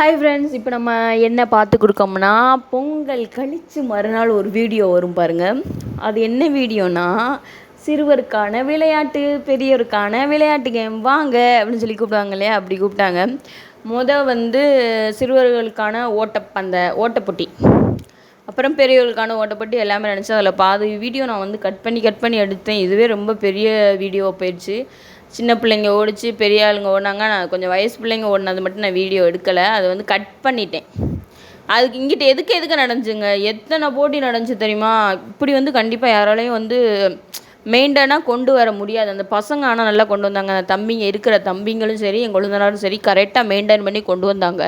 Hi friends இப்போ நம்ம என்ன பார்த்து கொடுக்கோம்னா பொங்கல் கழித்து மறுநாள் ஒரு வீடியோ வரும் பாருங்கள் அது என்ன வீடியோனா சிறுவருக்கான விளையாட்டு பெரியவருக்கான விளையாட்டு கேம் வாங்க அப்படின்னு சொல்லி கூப்பிடுவாங்க இல்லையா? அப்படி கூப்பிட்டாங்க. முத வந்து சிறுவர்களுக்கான ஓட்ட அந்த ஓட்டப்போட்டி அப்புறம் பெரியவர்களுக்கான ஓட்டப்போட்டி எல்லாமே நினச்சி அதில் பாதி வீடியோ நான் வந்து கட் பண்ணி கட் பண்ணி எடுத்தேன். இதுவே ரொம்ப பெரிய வீடியோ போயிடுச்சு. சின்ன பிள்ளைங்க ஓடிச்சு பெரிய ஆளுங்க ஓடினாங்க. நான் கொஞ்சம் வயசு பிள்ளைங்க ஓடினது மட்டும் நான் வீடியோ எடுக்கலை. அதை வந்து கட் பண்ணிட்டேன். அதுக்கு இங்கிட்ட எதுக்கு எதுக்கு நடந்துச்சுங்க? எத்தனை போட்டி நடந்துச்சு தெரியுமா? இப்படி வந்து கண்டிப்பாக யாராலையும் வந்து மெயின்டனாக கொண்டு வர முடியாது. அந்த பசங்க ஆனால் நல்லா கொண்டு வந்தாங்க. அந்த தம்பிங்க இருக்கிற தம்பிங்களும் சரி என் கொழுந்தனாரும் சரி கரெக்டாக மெயின்டைன் பண்ணி கொண்டு வந்தாங்க.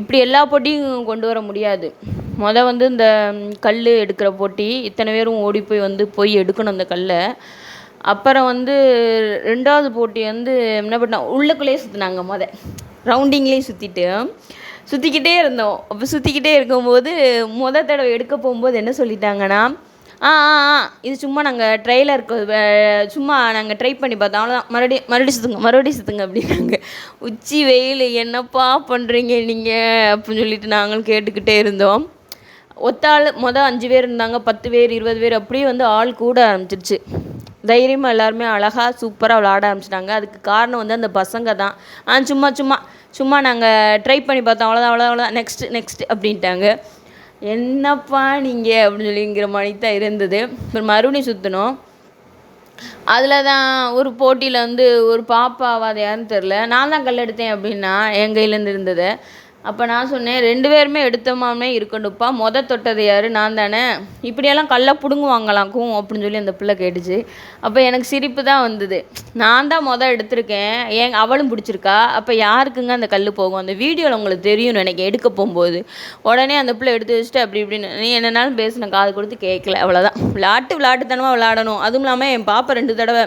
இப்படி எல்லா போட்டியும் கொண்டு வர முடியாது. மொதல் வந்து இந்த கல் எடுக்கிற போட்டி இத்தனை பேரும் ஓடி போய் வந்து போய் எடுக்கணும் அந்த கல்லை. அப்புறம் வந்து ரெண்டாவது போட்டி வந்து என்ன பண்ணோம் உள்ளுக்குள்ளேயே சுற்றினாங்க மொதல் ரவுண்டிங்லேயே சுற்றிட்டு சுற்றிக்கிட்டே இருந்தோம். அப்போ சுற்றிக்கிட்டே இருக்கும்போது முத தடவை எடுக்க போகும்போது என்ன சொல்லிட்டாங்கன்னா ஆ ஆ ஆ இது சும்மா நாங்கள் ட்ரெயிலருக்கு சும்மா நாங்கள் ட்ரை பண்ணி பார்த்தோம். அவ்வளோதான் மறுபடியும் மறுபடியும் சுற்றுங்க மறுபடியும் சுற்றுங்க அப்படின்னாங்க. உச்சி வெயில் என்னப்பா பண்ணுறீங்க நீங்கள் அப்படின்னு சொல்லிட்டு நாங்களும் கேட்டுக்கிட்டே இருந்தோம். ஒத்தாள் மொதல் அஞ்சு பேர் இருந்தாங்க. பத்து பேர் இருபது பேர் அப்படியே வந்து ஆள் கூட ஆரம்பிச்சிருச்சு. தைரியமாக எல்லாருமே அழகாக சூப்பராக விளாட ஆரம்பிச்சிட்டாங்க. அதுக்கு காரணம் வந்து அந்த பசங்க தான். ஆ சும்மா சும்மா சும்மா நாங்கள் ட்ரை பண்ணி பார்த்தோம். அவ்வளோதான் அவ்வளோதான் அவ்வளோதான் நெக்ஸ்ட் நெக்ஸ்ட் அப்படின்ட்டாங்க. என்னப்பா நீங்கள் அப்படின்னு சொல்லிங்கிற மாதிரி தான் இருந்தது. அப்புறம் மறுபடியும் சுற்றினோம் அதில் தான் ஒரு போட்டியில் வந்து ஒரு பாப்பாவா அது யாருன்னு தெரில நான் தான் கல் எடுத்தேன் அப்படின்னா என் கையிலேருந்து இருந்தது. அப்போ நான் சொன்னேன் ரெண்டு பேருமே எடுத்தமாமே இருக்கணும்ப்பா மொத தொட்டது யார்? நான் தானே. இப்படியெல்லாம் கல்லை பிடுங்குவாங்களாக்கும் அப்படின்னு சொல்லி அந்த பிள்ளை கேட்டுச்சு. அப்போ எனக்கு சிரிப்பு தான் வந்தது. நான் தான் மொதல் எடுத்திருக்கேன். ஏன் அவளும் பிடிச்சிருக்கா? அப்போ யாருக்குங்க அந்த கல் போகும்? அந்த வீடியோவில் உங்களுக்கு தெரியும் எனக்கு எடுக்க போகும்போது. உடனே அந்த பிள்ளை எடுத்து வச்சுட்டு அப்படி இப்படின்னு நீ என்னன்னாலும் பேசின காது கொடுத்து கேட்கல. அவ்வளோதான் விளாட்டு விளாட்டுத்தனமாக விளாடணும். அதுவும் இல்லாமல் என் பாப்பா ரெண்டு தடவை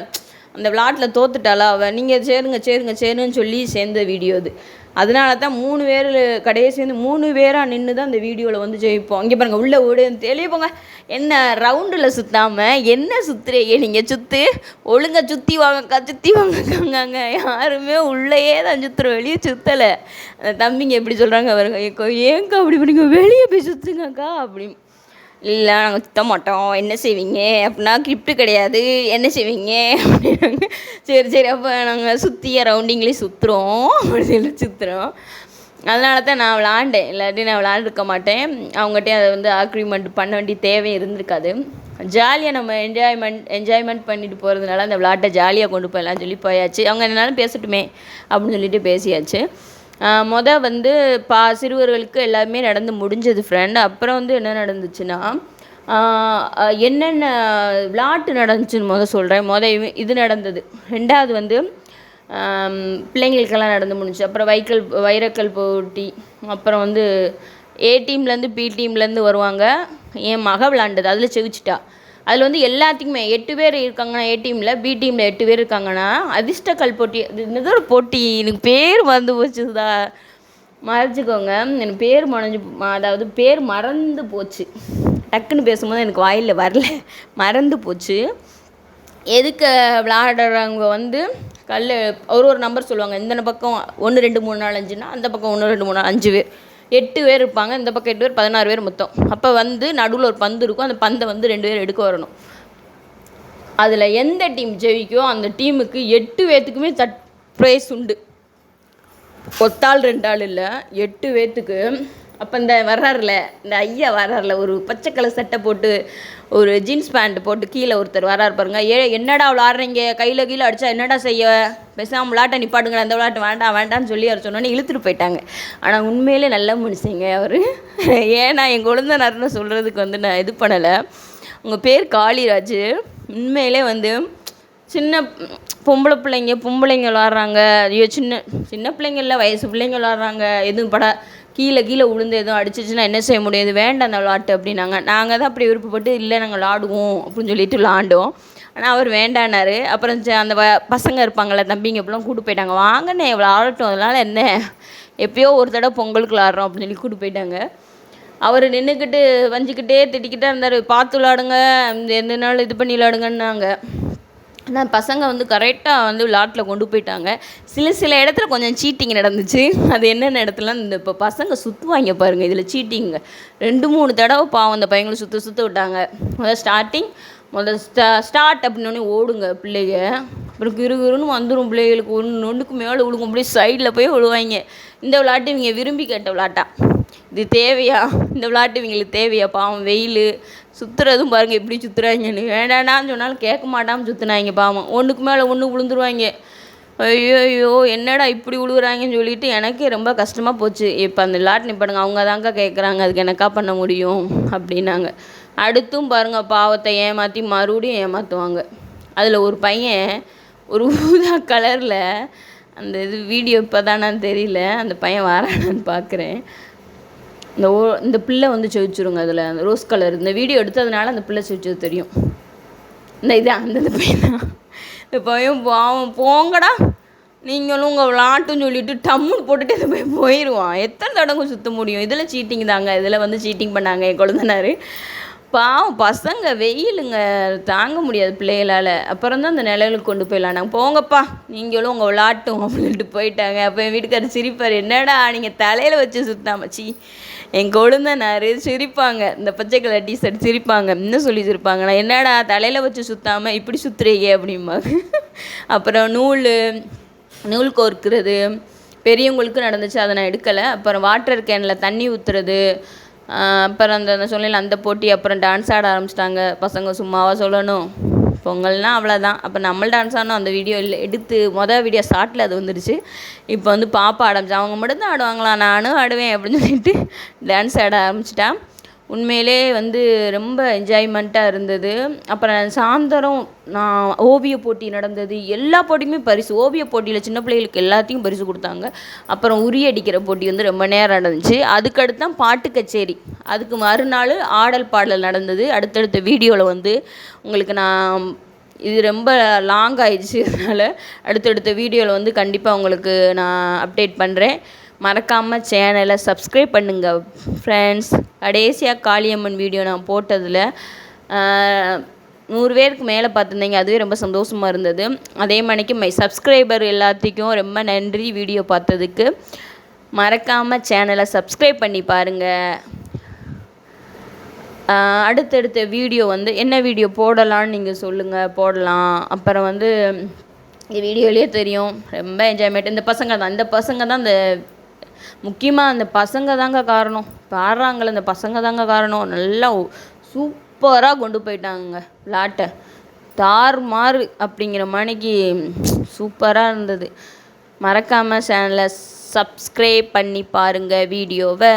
அந்த விளாட்டில் தோத்துட்டாளா அவள் நீங்கள் சேருங்க சேருங்க சேருன்னு சொல்லி சேர்ந்த வீடியோ அது. அதனால தான் மூணு பேர் கடையை சேர்ந்து மூணு பேராக நின்று தான் அந்த வீடியோவில் வந்து ஜெயிப்போம். இங்கே பாருங்கள் உள்ளே ஓடி தெளிய போங்க. என்ன ரவுண்டில் சுற்றாமல் என்ன சுற்றுறீங்க நீங்கள் சுற்று ஒழுங்காக சுற்றி வாங்கக்கா சுற்றி வாங்கக்காங்க யாருமே உள்ளேயே தான் சுற்றுறோம் வெளியே சுற்றலை அந்த தம்பிங்க எப்படி சொல்கிறாங்க பாருங்க ஏங்கா அப்படி பண்ணிங்க வெளியே போய் சுற்றுங்கக்கா அப்படி இல்லை நாங்கள் சுத்த மாட்டோம். என்ன செய்வீங்க? அப்படின்னா கிஃப்ட்டு கிடையாது. என்ன செய்வீங்க? அப்படின்னாங்க. சரி சரி அப்போ நாங்கள் சுற்றி ரவுண்டிங்லேயே சுற்றுறோம் அப்படின்னு சுற்றுறோம் அதனால தான் நான் விளாண்டேன். இல்லாட்டி நான் விளாண்டுருக்க மாட்டேன். அவங்ககிட்டயும் அதை வந்து அக்ரிமெண்ட் பண்ண வேண்டிய தேவை இருந்திருக்காது. ஜாலியாக நம்ம என்ஜாய்மெண்ட் என்ஜாய்மெண்ட் பண்ணிட்டு போகிறதுனால அந்த விளாட்டை ஜாலியாக கொண்டு போயிடலாம் சொல்லி போயாச்சு. அவங்க என்னாலும் பேசட்டுமே அப்படின்னு சொல்லிட்டு பேசியாச்சு. மொதல் வந்து பா சிறுவர்களுக்கு எல்லாமே நடந்து முடிஞ்சது ஃப்ரெண்ட் அப்புறம் வந்து என்ன நடந்துச்சுன்னா என்னென்ன விளாட்டு நடந்துச்சுன்னு மொதல் சொல்கிறேன் மொதல் இது நடந்தது. ரெண்டாவது வந்து பிள்ளைங்களுக்கெல்லாம் நடந்து முடிஞ்சு அப்புறம் வைக்கல் வைரக்கல் போட்டி அப்புறம் வந்து ஏ டீம்லேருந்து பி டீம்லேருந்து வருவாங்க. என் மக விளாண்டது அதில் செவிச்சிட்டா அதில் வந்து எல்லாத்துக்குமே எட்டு பேர் இருக்காங்கன்னா ஏ டீமில் பி டீமில் எட்டு பேர் இருக்காங்கன்னா அதிர்ஷ்டக்கல் போட்டி அது என்னது ஒரு போட்டி? எனக்கு பேர் மறந்து போச்சுதா மறைச்சிக்கோங்க எனக்கு பேர் மறைஞ்சு அதாவது பேர் மறந்து போச்சு. டக்குன்னு பேசும்போது எனக்கு வாயில் வரல. மறந்து போச்சு. எதுக்கு விளாடுறவங்க வந்து கல் ஒரு ஒரு நம்பர் சொல்லுவாங்க. இந்த பக்கம் ஒன்று ரெண்டு மூணு நாலு அஞ்சுன்னா அந்த பக்கம் ஒன்று ரெண்டு மூணு அஞ்சு பேர். எட்டு பேர் இருப்பாங்க இந்த பக்கம் எட்டு பேர் பதினாறு பேர் மொத்தம். அப்போ வந்து நடுவில் ஒரு பந்து இருக்கும் அந்த பந்தை வந்து ரெண்டு பேர் எடுக்க வரணும். அதில் எந்த டீம் ஜெயிக்கோ அந்த டீமுக்கு எட்டு பேர்த்துக்குமே தட் ப்ரைஸ் உண்டு. ஒத்தாள் ரெண்டு ஆள் இல்லை எட்டு பேர்த்துக்கு அப்போ இந்த வர்றாருல இந்த ஐயா வர்றாருல ஒரு பச்சை கலர் சட்டை போட்டு ஒரு ஜீன்ஸ் பேண்ட் போட்டு கீழே ஒருத்தர் வராரு பாருங்க. ஏ என்னடா விளாட்றீங்க கையில் கீழே அடித்தா என்னடா செய்ய பேசாமல் விளாட்ட நிப்பாட்டுங்க அந்த விளாட்டு வேண்டாம் வேண்டாம்னு சொல்லி அவர் சொன்னோன்னே இழுத்துட்டு போயிட்டாங்க. ஆனால் உண்மையிலே நல்ல மனுஷங்க அவர். ஏன்னா என் குழந்தனார்னு சொல்கிறதுக்கு வந்து நான் இது பண்ணலை. உங்கள் பேர் காளிராஜ். உண்மையிலே வந்து சின்ன பொம்பளை பிள்ளைங்க பொம்பளைங்க விளாட்றாங்க ஐயோ சின்ன சின்ன பிள்ளைங்க இல்லை வயசு பிள்ளைங்க விளாட்றாங்க எதுவும் பட கீழே கீழே விழுந்து எதுவும் அடிச்சிச்சுன்னா என்ன செய்ய முடியாது வேண்டாம் அந்த விளாட்டு அப்படின்னாங்க. நாங்கள் தான் அப்படி விருப்பப்பட்டு இல்லை நாங்கள் விளாடுவோம் அப்படின்னு சொல்லிட்டு விளாண்டோம். ஆனால் அவர் வேண்டானார் அப்புறம் அந்த வ பசங்க இருப்பாங்கள்ல தம்பிங்க இப்படிலாம் கூட்டு போயிட்டாங்க. வாங்கண்ணே விளாடட்டும். அதனால் என்ன? எப்பயோ ஒரு தடவை பொங்கலுக்கு விளாட்றோம் அப்படின்னு சொல்லி கூட்டு போயிட்டாங்க. அவர் நின்றுக்கிட்டு வஞ்சிக்கிட்டே திட்டிக்கிட்டே இருந்தார். பார்த்து விளாடுங்க. எந்த நாள் இது பண்ணி விளாடுங்கன்னாங்க. ஆனால் பசங்க வந்து கரெக்டாக வந்து விளாட்டில் கொண்டு போயிட்டாங்க. சில சில இடத்துல கொஞ்சம் சீட்டிங் நடந்துச்சு. அது என்னென்ன இடத்துல இந்த இப்போ பசங்க சுற்றுவாங்க பாருங்கள் இதில் சீட்டிங்க ரெண்டு மூணு தடவை பாவம் அந்த பையங்களை சுற்ற சுற்ற விட்டாங்க. முதல் ஸ்டார்டிங் முதல் ஸ்டா ஸ்டார்ட் அப்படின்னோடனே ஓடுங்க பிள்ளைங்க. அப்புறம் கிருகிருன்னு வந்துடும் பிள்ளைகளுக்கு. ஒன்று ஒன்றுக்கு மேலே விழுகும். அப்படியே சைடில் போய் விழுவாங்க. இந்த விளாட்டு இவங்க விரும்பி கேட்ட விளாட்டா இது தேவையா? இந்த விளாட்டு இவங்களுக்கு தேவையா? பாவம் வெயில் சுற்றுறதும் பாருங்கள் எப்படி சுற்றுறாங்கன்னு வேண்டாம்னு சொன்னாலும் கேட்க மாட்டாமல் சுற்றுனாங்க பாவம். ஒன்றுக்கு மேலே ஒன்று விழுந்துருவாங்க. ஐயோ ஐயோ என்னடா இப்படி விழுகுறாங்கன்னு சொல்லிட்டு எனக்கே ரொம்ப கஷ்டமாக போச்சு. இப்போ அந்த லாட் நிப்பாடுங்க அவங்க தாங்க கேட்குறாங்க அதுக்கு எனக்கா பண்ண முடியும்? அப்படின்னாங்க. அடுத்தும் பாருங்கள் பாவத்தை ஏமாற்றி மறுபடியும் ஏமாற்றுவாங்க அதில் ஒரு பையன் ஒரு ஊதா கலரில் அந்த இது வீடியோ இப்போ தானான்னு தெரியல. அந்த பையன் வரானான்னு பார்க்குறேன் இந்த ஓ இந்த பிள்ளை வந்து செவிச்சிருங்க அதில் அந்த ரோஸ் கலர் இந்த வீடியோ எடுத்ததுனால அந்த பிள்ளை செவிச்சது தெரியும். இந்த இது அந்த பையன் இந்த பையன் போங்கடா. நீங்களும் உங்கள் விளாட்டுன்னு சொல்லிட்டு டம்முன்னு போட்டுட்டு இந்த பையன் போயிடுவான் எத்தனை தடவை சுற்ற முடியும்? இதில் சீட்டிங் தாங்க. இதில் வந்து சீட்டிங் பண்ணாங்க என் குழந்தைனாரு. பாவம் பசங்க வெயிலுங்க. தாங்க முடியாது பிள்ளைகளால். அப்புறம் தான் அந்த நிழலுக்கு கொண்டு போயிடலாம். போங்கப்பா. நீங்களும் உங்கள் விளாட்டும் அப்படின்ட்டு போயிட்டாங்க. அப்போ என் வீட்டுக்காரர் சிரிப்பார். என்னடா நீங்கள் தலையில் வச்சு சுத்தாமச்சி என் கொழுந்தனார் சிரிப்பாங்க. இந்த பச்சை கலர் டிஷர்ட் சிரிப்பாங்க. இன்னும் சொல்லி சிரிப்பாங்க. நான் என்னடா தலையில் வச்சு சுற்றாமல் இப்படி சுற்றுறீங்க அப்படிம்பாங்க. அப்புறம் நூல் நூல் கோர்க்கிறது. பெரியவங்களுக்கு நடந்துச்சு. அதை நான் எடுக்கலை. அப்புறம் வாட்டர் கேனில் தண்ணி ஊற்றுறது அப்புறம் அந்த நான் சொன்னேன்ல அந்த போட்டி அப்புறம் டான்ஸ் ஆட ஆரம்பிச்சிட்டாங்க. பசங்க சும்மாவா சொல்லணும். பொங்கல்னால் அவ்வளோதான் அப்போ நம்ம டான்ஸ் ஆடணும். அந்த வீடியோ இல்லை எடுத்து மொதல் வீடியோ ஷார்ட்டில் அது வந்துடுச்சு இப்போ வந்து பாப்பா ஆரம்பிச்சு அவங்க மட்டும்தான் ஆடுவாங்களா? நானும் ஆடுவேன் அப்படின்னு சொல்லிட்டு டான்ஸ் ஆட ஆரம்பிச்சிட்டான். உண்மையிலே வந்து ரொம்ப என்ஜாய்மெண்ட்டாக இருந்தது. அப்புறம் சாயந்தரம் நான் ஓவிய போட்டி நடந்தது. எல்லா போட்டியுமே பரிசு. ஓவிய போட்டியில் சின்ன பிள்ளைகளுக்கு எல்லாத்தையும் பரிசு கொடுத்தாங்க. அப்புறம் உரி அடிக்கிற போட்டி வந்து ரொம்ப நேரம் நடந்துச்சு. அதுக்கடுத்து தான் பாட்டு கச்சேரி. அதுக்கு மறுநாள் ஆடல் பாடல் நடந்தது. அடுத்தடுத்த வீடியோவில் வந்து உங்களுக்கு நான் இது ரொம்ப லாங் ஆயிடுச்சு. அதனால் அடுத்தடுத்த வீடியோவில் வந்து கண்டிப்பாக உங்களுக்கு நான் அப்டேட் பண்ணுறேன் மறக்காமல் சேனலை சப்ஸ்கிரைப் பண்ணுங்கள் ஃப்ரெண்ட்ஸ் கடைசியாக காளியம்மன் வீடியோ நான் போட்டதில் நூறு பேருக்கு மேலே பார்த்துருந்தீங்க. அதுவே ரொம்ப சந்தோஷமாக இருந்தது. அதே மணிக்கு மை சப்ஸ்கிரைபர் எல்லாத்துக்கும் ரொம்ப நன்றி வீடியோ பார்த்ததுக்கு. மறக்காமல் சேனலை சப்ஸ்கிரைப் பண்ணி பாருங்கள் அடுத்தடுத்த வீடியோ வந்து என்ன வீடியோ போடலான்னு நீங்கள் சொல்லுங்கள் போடலாம். அப்புறம் வந்து இந்த வீடியோலேயே தெரியும். ரொம்ப என்ஜாய்மெண்ட் இந்த பசங்க தான் இந்த பசங்க தான் இந்த முக்கியமாக அந்த பசங்க தாங்க காரணம். பாடுறாங்களே அந்த பசங்க தாங்க காரணம். நல்லா சூப்பராக கொண்டு போயிட்டாங்க விளாட்டை. தார் மாறு அப்படிங்கிற மணிக்கு சூப்பராக இருந்தது. மறக்காமல் சேனலை சப்ஸ்கிரைப் பண்ணி பாருங்கள் வீடியோவை.